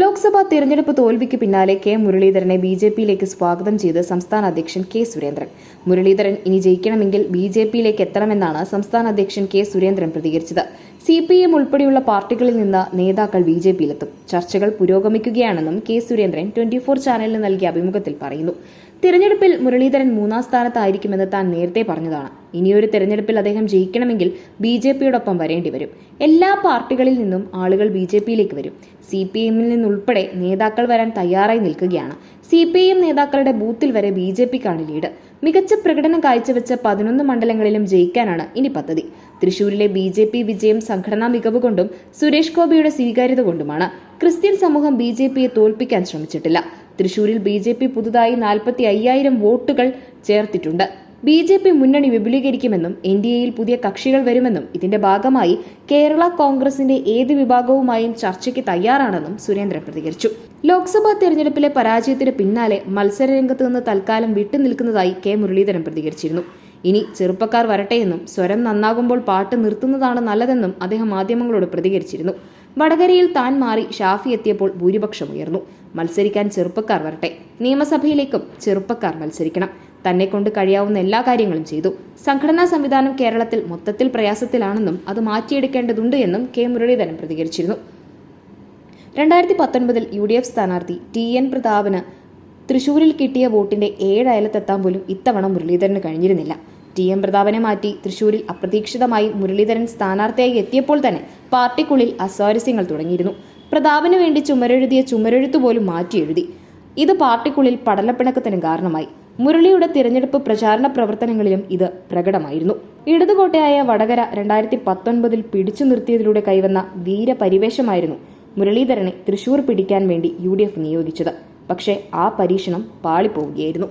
ലോക്സഭാ തെരഞ്ഞെടുപ്പ് തോൽവിക്ക് പിന്നാലെ കെ മുരളീധരനെ ബി ജെ പിയിലേക്ക് സ്വാഗതം ചെയ്ത് സംസ്ഥാന അധ്യക്ഷൻ കെ സുരേന്ദ്രൻ. മുരളീധരൻ ഇനി ജയിക്കണമെങ്കിൽ ബി ജെ പിയിലേക്ക് എത്തണമെന്നാണ് സംസ്ഥാന അധ്യക്ഷൻ കെ സുരേന്ദ്രൻ പ്രതികരിച്ചത്. സി പി എം ഉൾപ്പെടെയുള്ള പാർട്ടികളിൽ നിന്ന് നേതാക്കൾ ബി ജെ പിയിലെത്തും. ചർച്ചകൾ പുരോഗമിക്കുകയാണെന്നും കെ സുരേന്ദ്രൻ ട്വന്റി ഫോർ ചാനലിന് നൽകിയ അഭിമുഖത്തിൽ പറയുന്നു. തിരഞ്ഞെടുപ്പിൽ മുരളീധരൻ മൂന്നാം സ്ഥാനത്തായിരിക്കുമെന്ന് താൻ നേരത്തെ പറഞ്ഞതാണ്. ഇനിയൊരു തെരഞ്ഞെടുപ്പിൽ അദ്ദേഹം ജയിക്കണമെങ്കിൽ ബി ജെ പിയോടൊപ്പം വരേണ്ടി വരും. എല്ലാ പാർട്ടികളിൽ നിന്നും ആളുകൾ ബി ജെ പിയിലേക്ക് വരും. സി പി എമ്മിൽ നിന്നുൾപ്പെടെ നേതാക്കൾ വരാൻ തയ്യാറായി നിൽക്കുകയാണ്. സി പി എം നേതാക്കളുടെ ബൂത്തിൽ വരെ ബി ജെ പിക്കാണ് ലീഡ്. മികച്ച പ്രകടനം കാഴ്ചവെച്ച പതിനൊന്ന് മണ്ഡലങ്ങളിലും ജയിക്കാനാണ് ഇനി പദ്ധതി. തൃശൂരിലെ ബി ജെ പി വിജയം സംഘടനാ മികവ് കൊണ്ടും സുരേഷ് ഗോപിയുടെ സ്വീകാര്യത കൊണ്ടുമാണ് ക്രിസ്ത്യൻ സമൂഹം ബി ജെ പിയെ തോൽപ്പിക്കാൻ ശ്രമിച്ചിട്ടില്ല. തൃശൂരിൽ ബി ജെ പി പുതുതായി നാൽപ്പത്തി അയ്യായിരം വോട്ടുകൾ ചേർത്തിട്ടുണ്ട്. ബി ജെ പി മുന്നണി വിപുലീകരിക്കുമെന്നും എൻ ഡി എയിൽ പുതിയ കക്ഷികൾ വരുമെന്നും ഇതിന്റെ ഭാഗമായി കേരള കോൺഗ്രസിന്റെ ഏത് വിഭാഗവുമായും ചർച്ചയ്ക്ക് തയ്യാറാണെന്നും സുരേന്ദ്രൻ പ്രതികരിച്ചു. ലോക്സഭാ തെരഞ്ഞെടുപ്പിലെ പരാജയത്തിന് പിന്നാലെ മത്സരരംഗത്ത് നിന്ന് തൽക്കാലം വിട്ടുനിൽക്കുന്നതായി കെ മുരളീധരൻ പ്രതികരിച്ചിരുന്നു. ഇനി ചെറുപ്പക്കാർ വരട്ടെയെന്നും സ്വരം നന്നാകുമ്പോൾ പാട്ട് നിർത്തുന്നതാണ് നല്ലതെന്നും അദ്ദേഹം മാധ്യമങ്ങളോട് പ്രതികരിച്ചിരുന്നു. വടകരയിൽ താൻ മാറി ഷാഫി എത്തിയപ്പോൾ ഭൂരിപക്ഷം ഉയർന്നു. മത്സരിക്കാൻ ചെറുപ്പക്കാർ വരട്ടെ. നിയമസഭയിലേക്കും ചെറുപ്പക്കാർ മത്സരിക്കണം. തന്നെ കൊണ്ട് കഴിയാവുന്ന എല്ലാ കാര്യങ്ങളും ചെയ്തു. സംഘടനാ സംവിധാനം കേരളത്തിൽ മൊത്തത്തിൽ പ്രയാസത്തിലാണെന്നും അത് മാറ്റിയെടുക്കേണ്ടതുണ്ട് എന്നും കെ മുരളീധരൻ പ്രതികരിച്ചിരുന്നു. രണ്ടായിരത്തി പത്തൊൻപതിൽ യു ഡി എഫ് സ്ഥാനാർത്ഥി ടി എൻ പ്രതാപന് തൃശൂരിൽ കിട്ടിയ വോട്ടിന്റെ ഏഴ് അയലത്തെത്താൻ പോലും ഇത്തവണ മുരളീധരന് കഴിഞ്ഞിരുന്നില്ല. ടി എം പ്രതാപനെ മാറ്റി തൃശൂരിൽ അപ്രതീക്ഷിതമായി മുരളീധരൻ സ്ഥാനാർത്ഥിയായി എത്തിയപ്പോൾ തന്നെ പാർട്ടിക്കുള്ളിൽ അസ്വാരസ്യങ്ങൾ തുടങ്ങിയിരുന്നു. പ്രതാപന് വേണ്ടി ചുമരെഴുതിയ ചുമരെഴുത്തു പോലും മാറ്റിയെഴുതി. ഇത് പാർട്ടിക്കുള്ളിൽ പടലപ്പിണക്കത്തിന് കാരണമായി. മുരളിയുടെ തിരഞ്ഞെടുപ്പ് പ്രചാരണ പ്രവർത്തനങ്ങളിലും ഇത് പ്രകടമായിരുന്നു. ഇടതുകോട്ടയായ വടകര രണ്ടായിരത്തി പത്തൊൻപതിൽ പിടിച്ചു നിർത്തിയതിലൂടെ കൈവന്ന വീരപരിവേഷമായിരുന്നു മുരളീധരനെ തൃശൂർ പിടിക്കാൻ വേണ്ടി യു നിയോഗിച്ചത്. പക്ഷേ ആ പരീക്ഷണം പാളിപ്പോവുകയായിരുന്നു.